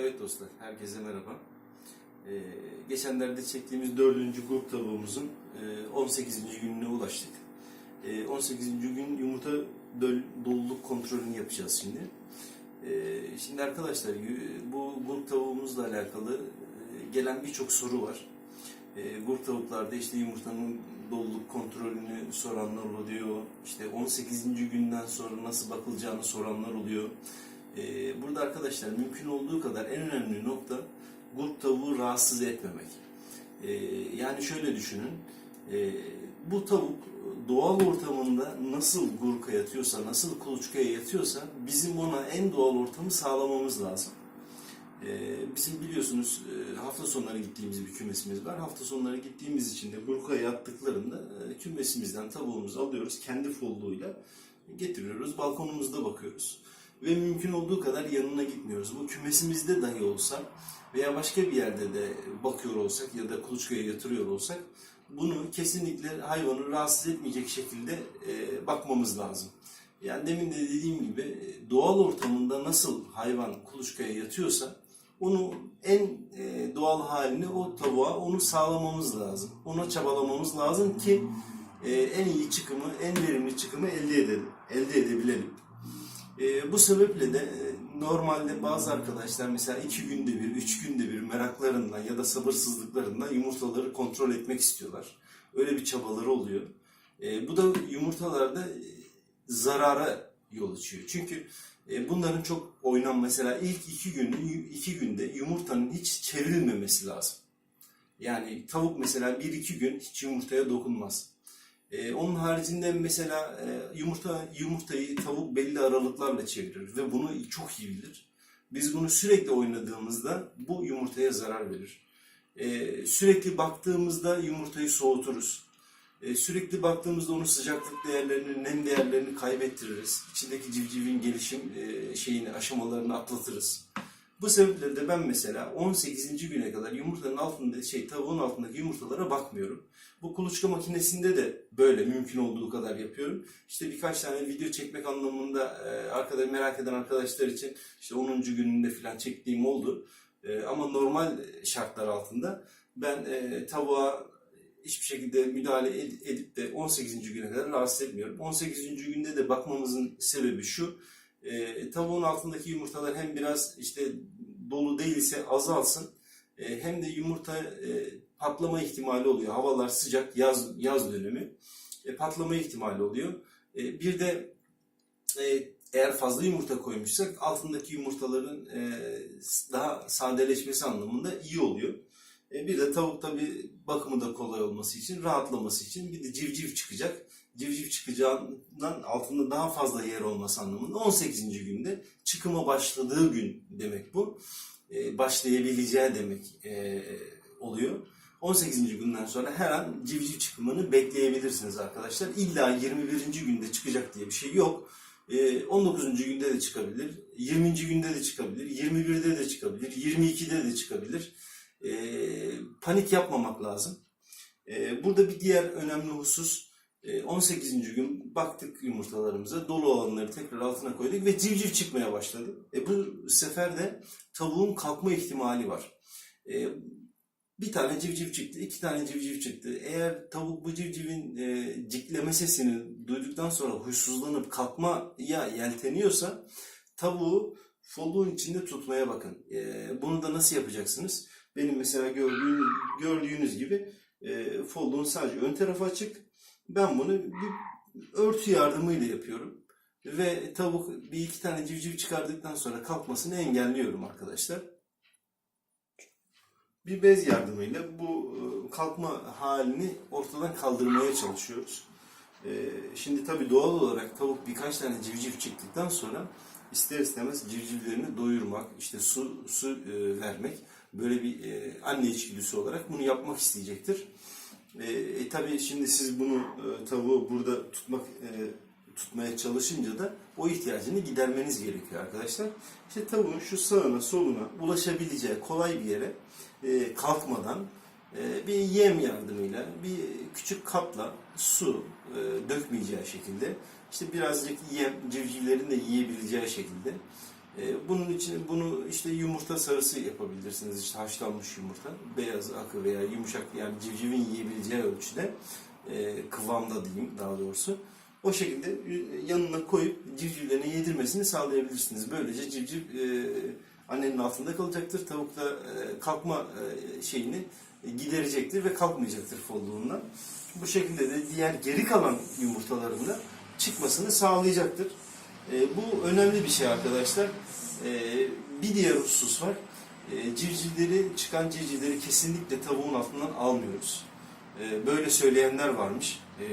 Evet dostlar, herkese merhaba. Ee, geçenlerde çektiğimiz dördüncü grup tavuğumuzun e, 18. gününe ulaştık. E, 18. gün yumurta doluluk kontrolünü yapacağız şimdi. E, şimdi arkadaşlar bu grup tavuğumuzla alakalı e, gelen birçok soru var. E, grup tavuklarda işte yumurtanın doluluk kontrolünü soranlar oluyor. İşte 18. günden sonra nasıl bakılacağını soranlar oluyor. Ee, burada arkadaşlar mümkün olduğu kadar en önemli nokta grup tavuğu rahatsız etmemek. Ee, yani şöyle düşünün, ee, bu tavuk doğal ortamında nasıl gurka yatıyorsa, nasıl kuluçkaya yatıyorsa bizim ona en doğal ortamı sağlamamız lazım. Bizim biliyorsunuz e, hafta sonları gittiğimiz bir kümesimiz var. Hafta sonları gittiğimiz için de gurkaya yattıklarında e, kümesimizden tavuğumuzu alıyoruz kendi folluğuyla getiriyoruz. Balkonumuzda bakıyoruz ve mümkün olduğu kadar yanına gitmiyoruz. Bu kümesimizde dahi olsa veya başka bir yerde de bakıyor olsak ya da kuluçkaya yatırıyor olsak bunu kesinlikle hayvanı rahatsız etmeyecek şekilde e, bakmamız lazım. Yani demin de dediğim gibi e, doğal ortamında nasıl hayvan kuluçkaya yatıyorsa onu en e, doğal halini o tavuğa onu sağlamamız lazım. Ona çabalamamız lazım ki e, en iyi çıkımı, en verimli çıkımı elde edelim, elde edebilelim. E, bu sebeple de e, normalde bazı arkadaşlar mesela iki günde bir, üç günde bir meraklarından ya da sabırsızlıklarından yumurtaları kontrol etmek istiyorlar. Öyle bir çabaları oluyor. E, bu da yumurtalarda e, zarara yol açıyor. Çünkü e, bunların çok oynan mesela ilk iki günün iki günde yumurtanın hiç çevrilmemesi lazım. Yani tavuk mesela bir iki gün hiç yumurtaya dokunmaz. Ee, onun haricinde mesela e, yumurta yumurtayı tavuk belli aralıklarla çevirir ve bunu çok iyi bilir. Biz bunu sürekli oynadığımızda bu yumurtaya zarar verir. Ee, sürekli baktığımızda yumurtayı soğuturuz. Ee, sürekli baktığımızda onun sıcaklık değerlerini, nem değerlerini kaybettiririz. İçindeki civcivin gelişim e, şeyini, aşamalarını atlatırız. Bu sebeple de ben mesela 18. güne kadar yumurtanın altında şey tavuğun altındaki yumurtalara bakmıyorum. Bu kuluçka makinesinde de böyle mümkün olduğu kadar yapıyorum. İşte birkaç tane video çekmek anlamında e, arkada merak eden arkadaşlar için işte 10. gününde falan çektiğim oldu. E, ama normal şartlar altında ben e, tavuğa hiçbir şekilde müdahale ed- edip de 18. güne kadar rahatsız etmiyorum. 18. günde de bakmamızın sebebi şu. E, tavuğun altındaki yumurtalar hem biraz işte dolu değilse azalsın e, hem de yumurta e, patlama ihtimali oluyor. Havalar sıcak yaz yaz dönemi e, patlama ihtimali oluyor. E, bir de e, eğer fazla yumurta koymuşsak altındaki yumurtaların e, daha sadeleşmesi anlamında iyi oluyor. E, bir de tavuk tabi bakımı da kolay olması için, rahatlaması için bir de civciv çıkacak. Civciv çıkacağından altında daha fazla yer olması anlamında 18. günde çıkıma başladığı gün demek bu. E, başlayabileceği demek e, oluyor. 18. günden sonra her an civciv çıkımını bekleyebilirsiniz arkadaşlar. İlla 21. günde çıkacak diye bir şey yok. E, 19. günde de çıkabilir, 20. günde de çıkabilir, 21'de de çıkabilir, 22'de de çıkabilir. E, panik yapmamak lazım. Burada bir diğer önemli husus 18. gün baktık yumurtalarımıza dolu olanları tekrar altına koyduk ve civciv çıkmaya başladı. E, bu sefer de tavuğun kalkma ihtimali var. E, bir tane civciv çıktı, iki tane civciv çıktı. Eğer tavuk bu civcivin e, cikleme sesini duyduktan sonra huysuzlanıp kalkmaya yelteniyorsa tavuğu folluğun içinde tutmaya bakın. E, bunu da nasıl yapacaksınız? Benim mesela gördüğünüz, gördüğünüz gibi e, folluğun sadece ön tarafı açık. Ben bunu bir örtü yardımıyla yapıyorum. Ve tavuk bir iki tane civciv çıkardıktan sonra kalkmasını engelliyorum arkadaşlar bir bez yardımıyla bu e, kalkma halini ortadan kaldırmaya çalışıyoruz. E, Şimdi tabii doğal olarak tavuk birkaç tane civciv çıktıktan sonra ister istemez civcivlerini doyurmak, işte su su e, vermek böyle bir anne içgüdüsü olarak bunu yapmak isteyecektir. E, e, tabii şimdi siz bunu e, tavuğu burada tutmak e, tutmaya çalışınca da o ihtiyacını gidermeniz gerekiyor arkadaşlar. İşte tavuğun şu sağına soluna ulaşabileceği kolay bir yere e, kalkmadan e, bir yem yardımıyla bir küçük kapla su e, dökmeyeceği şekilde işte birazcık yem civcivlerin de yiyebileceği şekilde bunun için bunu işte yumurta sarısı yapabilirsiniz. İşte haşlanmış yumurta, beyaz akı veya yumuşak yani civcivin yiyebileceği ölçüde e, kıvamda diyeyim daha doğrusu. O şekilde e, yanına koyup civcivlerine yedirmesini sağlayabilirsiniz. Böylece civciv e, annenin altında kalacaktır. Tavuk da e, kalkma e, şeyini giderecektir ve kalkmayacaktır folluğundan. Bu şekilde de diğer geri kalan yumurtaların da çıkmasını sağlayacaktır. E, bu önemli bir şey arkadaşlar. E, bir diğer husus var. E, civcivleri, çıkan civcivleri kesinlikle tavuğun altından almıyoruz. E, böyle söyleyenler varmış. E,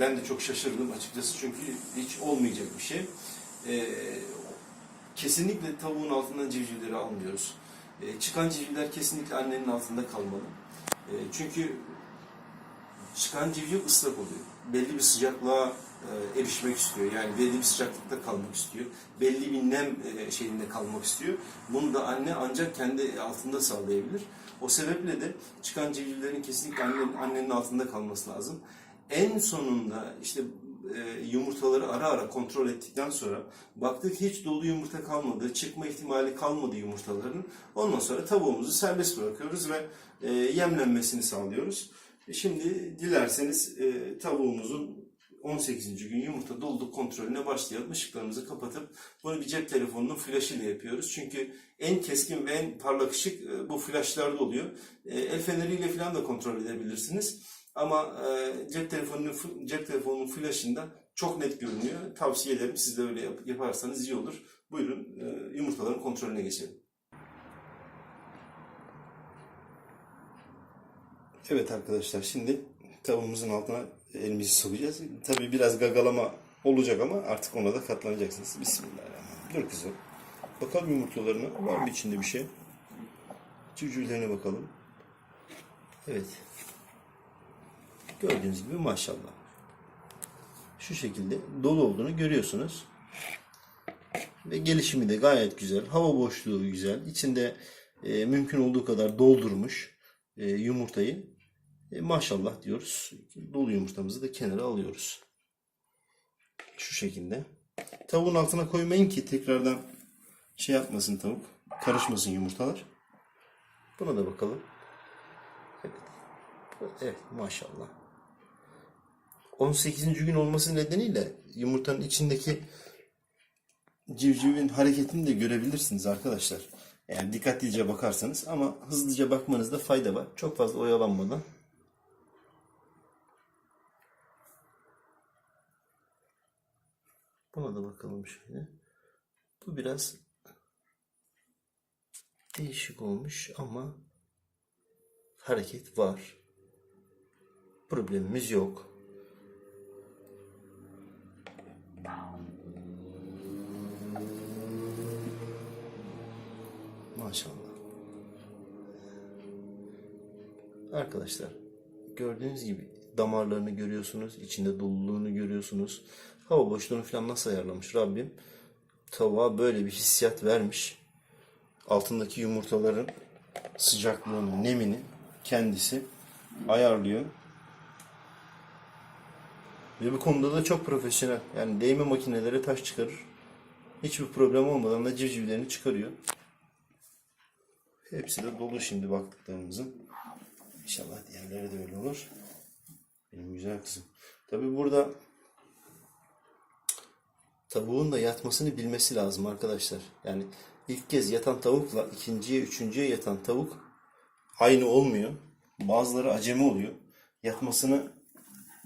ben de çok şaşırdım açıkçası çünkü hiç olmayacak bir şey. E, kesinlikle tavuğun altından civcivleri almıyoruz. E, çıkan civcivler kesinlikle annenin altında kalmalı. E, çünkü çıkan civciv ıslak oluyor. Belli bir sıcaklığa e, erişmek istiyor. Yani belli bir sıcaklıkta kalmak istiyor. Belli bir nem e, şeyinde kalmak istiyor. Bunu da anne ancak kendi altında sağlayabilir. O sebeple de çıkan civcivlerin kesinlikle annenin, annenin altında kalması lazım. En sonunda işte e, yumurtaları ara ara kontrol ettikten sonra baktık hiç dolu yumurta kalmadı, çıkma ihtimali kalmadı yumurtaların. Ondan sonra tavuğumuzu serbest bırakıyoruz ve e, yemlenmesini sağlıyoruz. E, Şimdi dilerseniz e, tavuğumuzun 18. gün yumurta doluluk kontrolüne başlayalım. Işıklarımızı kapatıp bunu bir cep telefonunun flaşıyla yapıyoruz. Çünkü en keskin ve en parlak ışık e, bu flaşlarda oluyor. E, El feneriyle falan da kontrol edebilirsiniz. Ama e, cep telefonunun cep telefonunun flaşında çok net görünüyor. Tavsiye ederim siz de öyle yap- yaparsanız iyi olur. Buyurun e, yumurtaların kontrolüne geçelim. Evet arkadaşlar şimdi tavuğumuzun altına elimizi sokacağız. Tabii biraz gagalama olacak ama artık ona da katlanacaksınız. Bismillahirrahmanirrahim. Dur kızım. Bakalım yumurtalarına. Var mı içinde bir şey? Civcivlerine bakalım. Evet. Gördüğünüz gibi maşallah. Şu şekilde dolu olduğunu görüyorsunuz. Ve gelişimi de gayet güzel. Hava boşluğu güzel. İçinde e, mümkün olduğu kadar doldurmuş e, yumurtayı. E, maşallah diyoruz. Dolu yumurtamızı da kenara alıyoruz. Şu şekilde. Tavuğun altına koymayın ki tekrardan şey yapmasın tavuk. Karışmasın yumurtalar. Buna da bakalım. Evet. Evet maşallah. 18. gün olması nedeniyle yumurtanın içindeki civcivin hareketini de görebilirsiniz arkadaşlar. Eğer dikkatlice bakarsanız ama hızlıca bakmanızda fayda var. Çok fazla oyalanmadan. Buna da bakalım şöyle. Bu biraz değişik olmuş ama hareket var. Problemimiz yok. Maşallah. Arkadaşlar gördüğünüz gibi damarlarını görüyorsunuz, içinde doluluğunu görüyorsunuz. Hava boşluğunu falan nasıl ayarlamış Rabbim? Tavuğa böyle bir hissiyat vermiş. Altındaki yumurtaların sıcaklığını, nemini kendisi ayarlıyor. Ve bu konuda da çok profesyonel. Yani değme makineleri taş çıkarır. Hiçbir problem olmadan da civcivlerini çıkarıyor. Hepsi de dolu şimdi baktıklarımızın. İnşallah diğerleri de öyle olur. Benim güzel kızım. Tabi burada tavuğun da yatmasını bilmesi lazım arkadaşlar. Yani ilk kez yatan tavukla ikinciye, üçüncüye yatan tavuk aynı olmuyor. Bazıları acemi oluyor. Yatmasını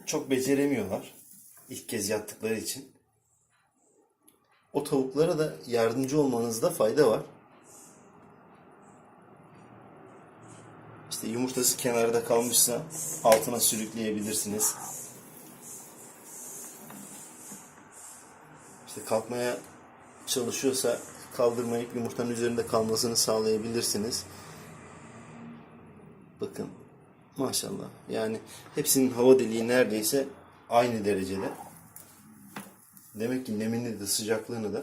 çok beceremiyorlar. İlk kez yattıkları için. O tavuklara da yardımcı olmanızda fayda var. İşte yumurtası kenarda kalmışsa altına sürükleyebilirsiniz. İşte kalkmaya çalışıyorsa kaldırmayıp yumurtanın üzerinde kalmasını sağlayabilirsiniz. Bakın maşallah. Yani hepsinin hava deliği neredeyse aynı derecede. Demek ki nemini de sıcaklığını da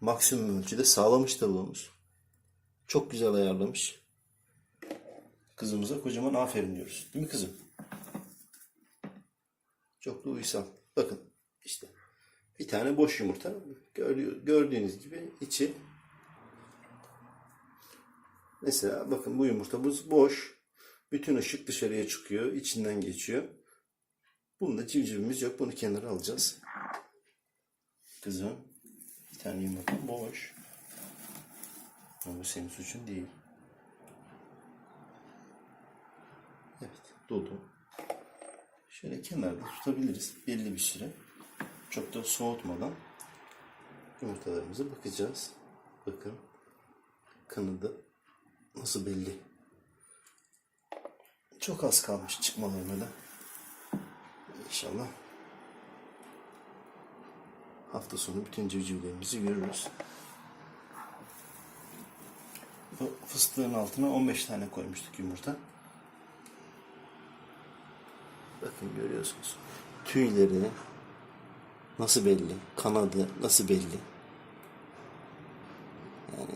maksimum ölçüde sağlamış tavuğumuz. Çok güzel ayarlamış. Kızımıza kocaman aferin diyoruz. Değil mi kızım? Çok da uysal. Bakın işte. Bir tane boş yumurta. Gördüğünüz gibi içi Mesela bakın bu yumurtamız boş. Bütün ışık dışarıya çıkıyor. içinden geçiyor. Bunda civcivimiz yok. Bunu kenara alacağız. Kızım. Bir tane yumurta boş. Ama bu senin suçun değil. Evet. Dolu. Şöyle kenarda tutabiliriz. Belli bir süre. Çok da soğutmadan yumurtalarımıza bakacağız. Bakın. Kanadı nasıl belli. Çok az kalmış çıkmalarına da. İnşallah hafta sonu bütün civcivlerimizi görürüz. Bu fıstığın altına 15 tane koymuştuk yumurta. Bakın görüyorsunuz. Tüyleri nasıl belli, kanadı nasıl belli. Yani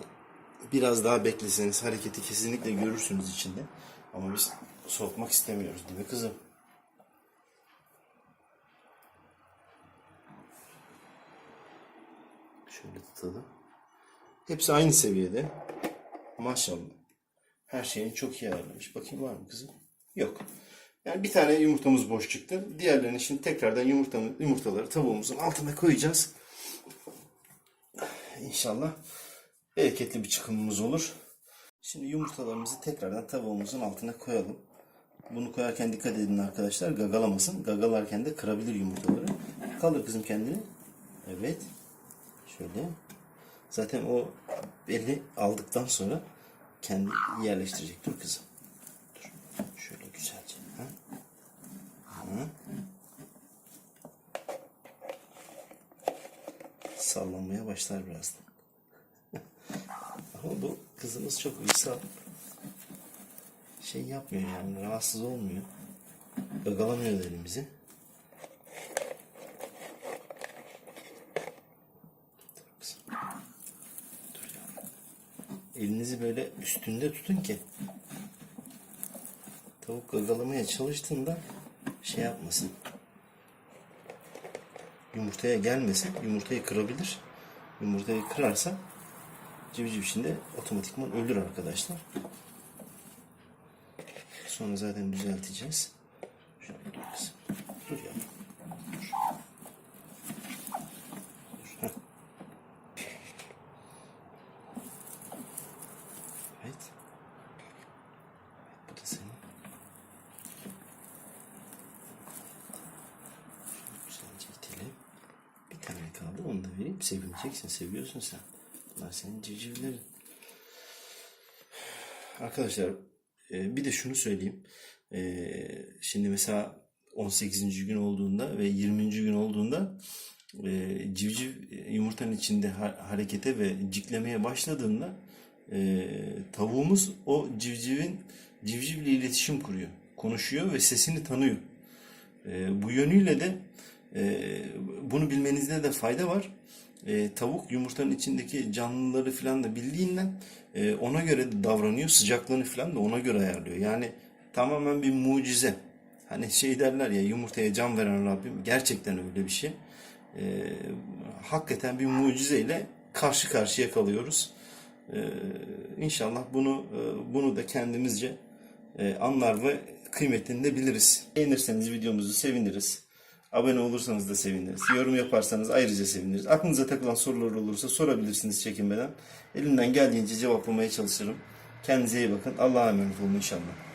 biraz daha bekleseniz hareketi kesinlikle görürsünüz içinde. Ama biz soğutmak istemiyoruz değil mi kızım? Şöyle tutalım. Hepsi aynı seviyede. Maşallah. Her şeyini çok iyi ayarlamış. Bakayım var mı kızım? Yok. Yani bir tane yumurtamız boş çıktı. Diğerlerini şimdi tekrardan yumurtamı, yumurtaları tavuğumuzun altına koyacağız. İnşallah bereketli bir çıkımımız olur. Şimdi yumurtalarımızı tekrardan tavuğumuzun altına koyalım. Bunu koyarken dikkat edin arkadaşlar. Gagalamasın. Gagalarken de kırabilir yumurtaları. Kaldır kızım kendini. Evet. Şöyle. Zaten o belli aldıktan sonra kendi yerleştirecek. Dur kızım. Dur. Şöyle Sallanmaya başlar birazdan. Ama bu kızımız çok uysal. Şey yapmıyor yani rahatsız olmuyor. Gagalamıyor elimizi. Elinizi böyle üstünde tutun ki tavuk gagalamaya çalıştığında şey yapmasın. Yumurtaya gelmesin. Yumurtayı kırabilir. Yumurtayı kırarsa civciv şimdi otomatikman ölür arkadaşlar. Sonra zaten düzelteceğiz. Şöyle dur kızım. Dur yavrum. Dur. Dur. Heh. Evet. Bu da senin. Güzelce itelim. Bir tane Sevineceksin. Seviyorsun sen. Bunlar senin civcivlerin. Arkadaşlar e, bir de şunu söyleyeyim. E, Şimdi mesela 18. gün olduğunda ve 20. gün olduğunda e, civciv yumurtanın içinde ha- harekete ve ciklemeye başladığında e, tavuğumuz o civcivin civcivle iletişim kuruyor. Konuşuyor ve sesini tanıyor. Bu yönüyle de bunu bilmenizde de fayda var. E, tavuk yumurtanın içindeki canlıları falan da bildiğinden e, ona göre davranıyor. Sıcaklığını falan da ona göre ayarlıyor. Yani tamamen bir mucize. Hani şey derler ya yumurtaya can veren Rabbim gerçekten öyle bir şey. E, hakikaten bir mucizeyle karşı karşıya kalıyoruz. E, inşallah bunu e, bunu da kendimizce e, anlar ve kıymetini de biliriz. Beğenirseniz videomuzu seviniriz. Abone olursanız da seviniriz. Yorum yaparsanız ayrıca seviniriz. Aklınıza takılan sorular olursa sorabilirsiniz çekinmeden. Elimden geldiğince cevaplamaya çalışırım. Kendinize iyi bakın. Allah'a emanet olun inşallah.